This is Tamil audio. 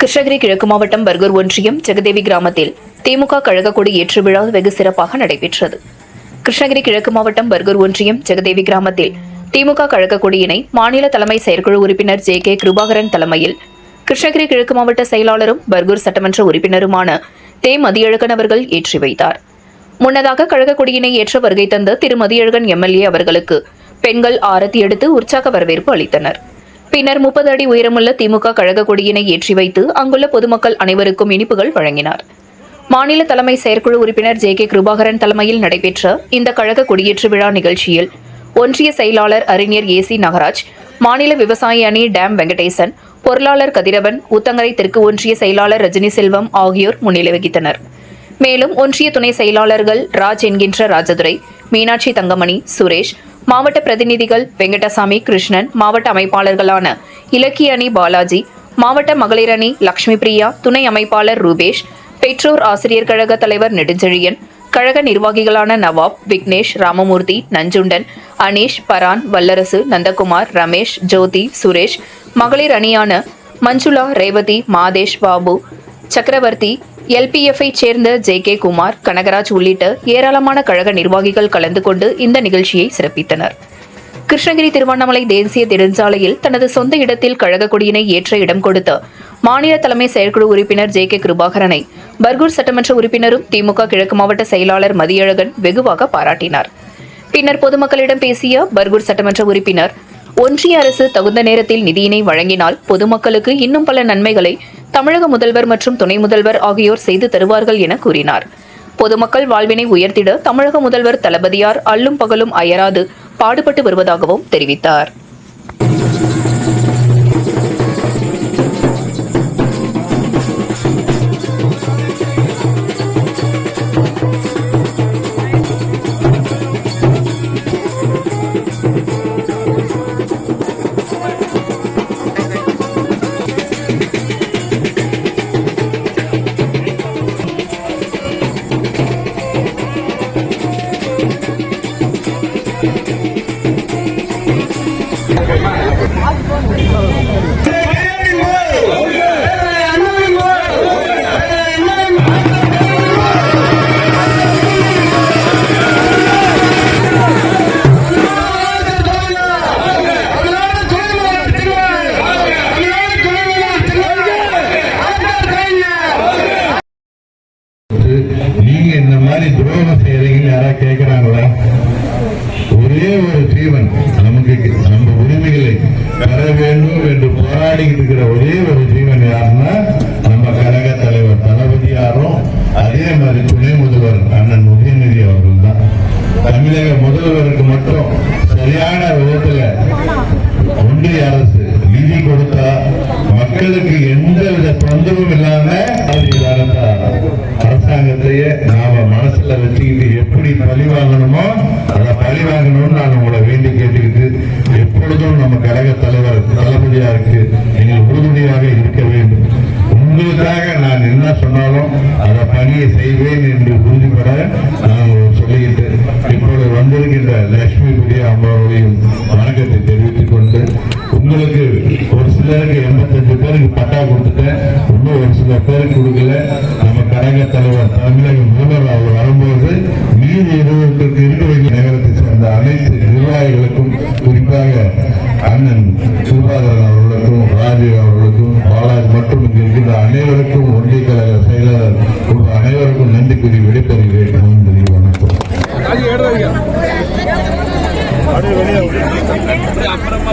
கிருஷ்ணகிரி கிழக்கு மாவட்டம் பர்கூர் ஒன்றியம் ஜெகதேவி கிராமத்தில் திமுக கழக கொடி ஏற்று விழா வெகு சிறப்பாக நடைபெற்றது. கிருஷ்ணகிரி கிழக்கு மாவட்டம் பர்கூர் ஒன்றியம் ஜெகதேவி கிராமத்தில் திமுக கழக கொடியினை மாநில தலைமை செயற்குழு உறுப்பினர் ஜே கே கிருபாகரன் தலைமையில் கிருஷ்ணகிரி கிழக்கு மாவட்ட செயலாளரும் பர்கூர் சட்டமன்ற உறுப்பினருமான தே. மதியழகன் அவர்கள் ஏற்றி வைத்தார். முன்னதாக கழக கொடியினை ஏற்ற வருகை தந்த திரு. மதியழகன் எம்எல்ஏ அவர்களுக்கு பெண்கள் ஆரத்தி எடுத்து உற்சாக வரவேற்பு அளித்தனர். பின்னர் முப்பது அடி உயரமுள்ள திமுக கழக கொடியினை ஏற்றி வைத்து அங்குள்ள பொதுமக்கள் அனைவருக்கும் இனிப்புகள் வழங்கினார். மாநில தலைமை செயற்குழு உறுப்பினர் ஜே கே கிருபாகரன் தலைமையில் நடைபெற்ற இந்த கழக கொடியேற்று விழா நிகழ்ச்சியில் ஒன்றிய செயலாளர் அறிஞர் ஏ சி நகராஜ் மாநில விவசாய அணி டேம் வெங்கடேசன் பொருளாளர் கதிரவன் ஊத்தங்கரை தெற்கு ஒன்றிய செயலாளர் ரஜினி செல்வம் ஆகியோர் முன்னிலை வகித்தனர். மேலும் ஒன்றிய துணை செயலாளர்கள் ராஜ் என்கின்ற ராஜதுரை மீனாட்சி தங்கமணி சுரேஷ் மாவட்ட பிரதிநிதிகள் வெங்கடசாமி கிருஷ்ணன் மாவட்ட அமைப்பாளர்களான இலக்கிய அணி பாலாஜி மாவட்ட மகளிர் அணி லக்ஷ்மி பிரியா துணை அமைப்பாளர் ரூபேஷ் பெற்றோர் ஆசிரியர் கழக தலைவர் நெடுஞ்செழியன் கழக நிர்வாகிகளான நவாப் விக்னேஷ் ராமமூர்த்தி நஞ்சுண்டன் அனீஷ் பரான் வல்லரசு நந்தகுமார் ரமேஷ் ஜோதி சுரேஷ் மகளிர் அணியான மஞ்சுளா ரேவதி மாதேஷ் பாபு சக்கரவர்த்தி எல்பிஎஃப்ஐ சேர்ந்த ஜே கே குமார் கனகராஜ் உள்ளிட்ட ஏராளமான கழக நிர்வாகிகள் கலந்து கொண்டு இந்த நிகழ்ச்சியை சிறப்பித்தனர். கிருஷ்ணகிரி திருவண்ணாமலை தேசிய நெடுஞ்சாலையில் தனது சொந்த இடத்தில் கழக கொடியினை ஏற்ற இடம் கொடுத்த மாநில தலைமை செயற்குழு உறுப்பினர் ஜே கே கிருபாகரனை பர்கூர் சட்டமன்ற உறுப்பினரும் திமுக கிழக்கு மாவட்ட செயலாளர் மதியழகன் வெகுவாக பாராட்டினார். பின்னர் பொதுமக்களிடம் பேசிய பர்கூர் சட்டமன்ற உறுப்பினர் ஒன்றிய அரசு தகுந்த நேரத்தில் நிதியினை வழங்கினால் பொதுமக்களுக்கு இன்னும் பல நன்மைகளை தமிழக முதல்வர் மற்றும் துணை முதல்வர் ஆகியோர் செய்து தருவார்கள் என கூறினார். பொதுமக்கள் வாழ்வினை உயர்த்திட தமிழக முதல்வர் தளபதியார் அல்லும் பகலும் அயராது பாடுபட்டு வருவதாகவும் தெரிவித்தார். நீங்க இந்த மாதிரி துரோகம் செய்யறீங்கன்னு யாராவது கேட்கிறாங்களா ஒரே ஒரு ஜீவன் நமக்கு நம்ம உரிமைகளை பெற வேண்டும் என்று போராடிக்கிட்டு இருக்கிற ஒரே ஒரு ஜீவன் யாருன்னா நம்ம கழக தலைவர் தளபதியாரும் அதே மாதிரி துணை முதல்வர் அண்ணன் உதயநிதி அவர்கள் தான் தமிழக முதல்வருக்கு மட்டும் சரியான விதத்துல ஒன்றிய அரசு நிதி கொடுத்தா மக்களுக்கு எந்த வித தொந்தரவும் இல்லாம அரசாங்கத்தையே நான் உங்களை வேண்டி கேட்டுக்கிட்டு எப்பொழுதும் நம்ம கழக தலைவர் தளபதியாருக்கு நீங்கள் உறுதுணையாக இருக்க வேண்டும். உங்களுக்காக நான் என்ன சொன்னாலும் அந்த பணியை செய்வேன் என்று உறுதிபட நான் சொல்லிக்கிட்டு இப்பொழுது வந்திருக்கின்ற லட்சுமி பிரியா அம்மாவையும் வணக்கத்தை தெரிவித்து அவர்களுக்கும் பாலாஜி மற்றும் இங்கு இருக்கின்ற அனைவருக்கும் ஒன்றிய கழக செயலாளர் உங்கள் அனைவருக்கும் நன்றி கூறி விடைபெறுகிறேன். நன்றி வணக்கம். அப்புறமா